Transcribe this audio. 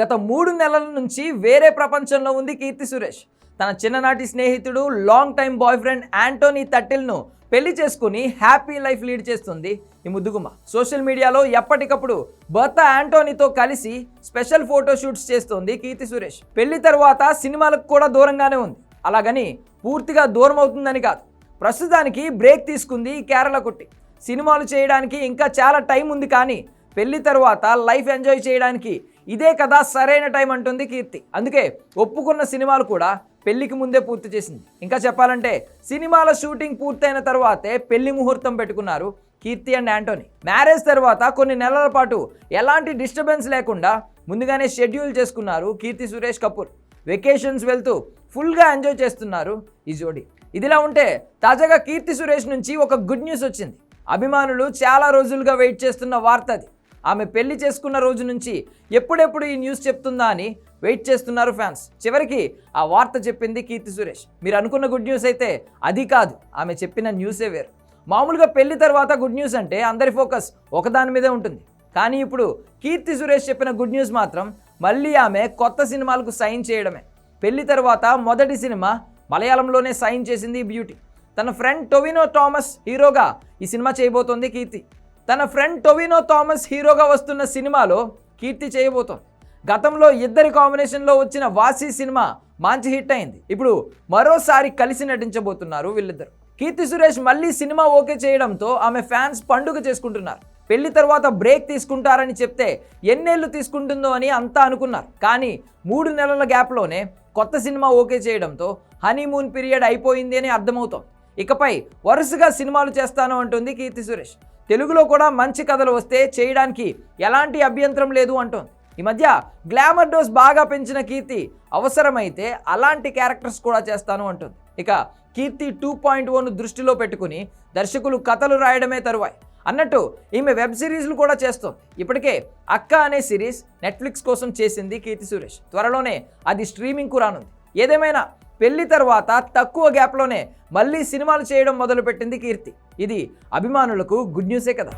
గత మూడు నెలల నుంచి వేరే ప్రపంచంలో ఉంది కీర్తి సురేష్. తన చిన్ననాటి స్నేహితుడు long time boy friend Antony తట్టిల్ను పెళ్ళి చేసుకుని హ్యాపీ లైఫ్ లీడ్ చేస్తుంది ఈ ముద్దుగుమ్మ. సోషల్ మీడియాలో ఎప్పటికప్పుడు భర్త యాంటోనీతో కలిసి స్పెషల్ ఫోటోషూట్స్ చేస్తోంది కీర్తి సురేష్. పెళ్ళి తర్వాత సినిమాలకు కూడా దూరంగానే ఉంది. అలాగని పూర్తిగా దూరం అవుతుందని కాదు. ప్రస్తుతానికి బ్రేక్ తీసుకుంది కేరళ కుట్టి. సినిమాలు చేయడానికి ఇంకా చాలా టైం ఉంది కానీ పెళ్ళి తర్వాత లైఫ్ ఎంజాయ్ చేయడానికి ఇదే కదా సరైన టైం అంటుంది కీర్తి. అందుకే ఒప్పుకున్న సినిమాలు కూడా పెళ్ళికి ముందే పూర్తి చేసింది. ఇంకా చెప్పాలంటే సినిమాల షూటింగ్ పూర్తయిన తర్వాతే పెళ్ళి ముహూర్తం పెట్టుకున్నారు కీర్తి అండ్ యాంటోనీ. మ్యారేజ్ తర్వాత కొన్ని నెలల పాటు ఎలాంటి డిస్టర్బెన్స్ లేకుండా ముందుగానే షెడ్యూల్ చేసుకున్నారు కీర్తి సురేష్ కపూర్. వెకేషన్స్ వెళ్తూ ఫుల్గా ఎంజాయ్ చేస్తున్నారు ఈ జోడీ. ఇదిలా ఉంటే తాజాగా కీర్తి సురేష్ నుంచి ఒక గుడ్ న్యూస్ వచ్చింది. అభిమానులు చాలా రోజులుగా వెయిట్ చేస్తున్న వార్త అది. ఆమె పెళ్ళి చేసుకున్న రోజు నుంచి ఎప్పుడెప్పుడు ఈ న్యూస్ చెప్తుందా అని వెయిట్ చేస్తున్నారు ఫ్యాన్స్. చివరికి ఆ వార్త చెప్పింది కీర్తి సురేష్. మీరు అనుకున్న గుడ్ న్యూస్ అయితే అది కాదు ఆమె చెప్పిన న్యూసే వేరు. మామూలుగా పెళ్ళి తర్వాత గుడ్ న్యూస్ అంటే అందరి ఫోకస్ ఒకదాని మీదే ఉంటుంది. కానీ ఇప్పుడు కీర్తి సురేష్ చెప్పిన గుడ్ న్యూస్ మాత్రం మళ్ళీ ఆమె కొత్త సినిమాలకు సైన్ చేయడమే. పెళ్ళి తర్వాత మొదటి సినిమా మలయాళంలోనే సైన్ చేసింది బ్యూటీ. తన ఫ్రెండ్ టొవినో థామస్ హీరోగా ఈ సినిమా చేయబోతోంది కీర్తి. తన ఫ్రెండ్ టొవినో థామస్ హీరోగా వస్తున్న సినిమాలో కీర్తి చేయబోతోంది. గతంలో ఇద్దరి కాంబినేషన్లో వచ్చిన వాసి సినిమా మంచి హిట్ అయింది. ఇప్పుడు మరోసారి కలిసి నటించబోతున్నారు వీళ్ళిద్దరు. కీర్తి సురేష్ మళ్ళీ సినిమా ఓకే చేయడంతో ఆమె ఫ్యాన్స్ పండుగ చేసుకుంటున్నారు. పెళ్ళి తర్వాత బ్రేక్ తీసుకుంటారని చెప్తే ఎన్నేళ్ళు తీసుకుంటుందో అని అంతా అనుకున్నారు. కానీ మూడు నెలల గ్యాప్లోనే కొత్త సినిమా ఓకే చేయడంతో హనీమూన్ పీరియడ్ అయిపోయింది అని అర్థమవుతోంది. ఇకపై వరుసగా సినిమాలు చేస్తాను అంటుంది కీర్తి సురేష్. తెలుగులో కూడా మంచి కథలు వస్తే చేయడానికి ఎలాంటి అభ్యంతరం లేదు అంటోంది. ఈ మధ్య గ్లామర్ డోస్ బాగా పెంచిన కీర్తి అవసరమైతే అలాంటి క్యారెక్టర్స్ కూడా చేస్తాను అంటుంది. ఇక కీర్తి టూ పాయింట్ వన్ దృష్టిలో పెట్టుకుని దర్శకులు కథలు రాయడమే తరువాయి. అన్నట్టు ఈమె వెబ్ సిరీస్లు కూడా చేస్తోంది. ఇప్పటికే అక్క అనే సిరీస్ నెట్ఫ్లిక్స్ కోసం చేసింది కీర్తి సురేష్. త్వరలోనే అది స్ట్రీమింగ్కు రానుంది. ఏదేమైనా పెళ్ళి తర్వాత తక్కువ గ్యాప్లోనే మళ్ళీ సినిమాలు చేయడం మొదలుపెట్టింది కీర్తి. ఇది అభిమానులకు గుడ్ న్యూసే కదా.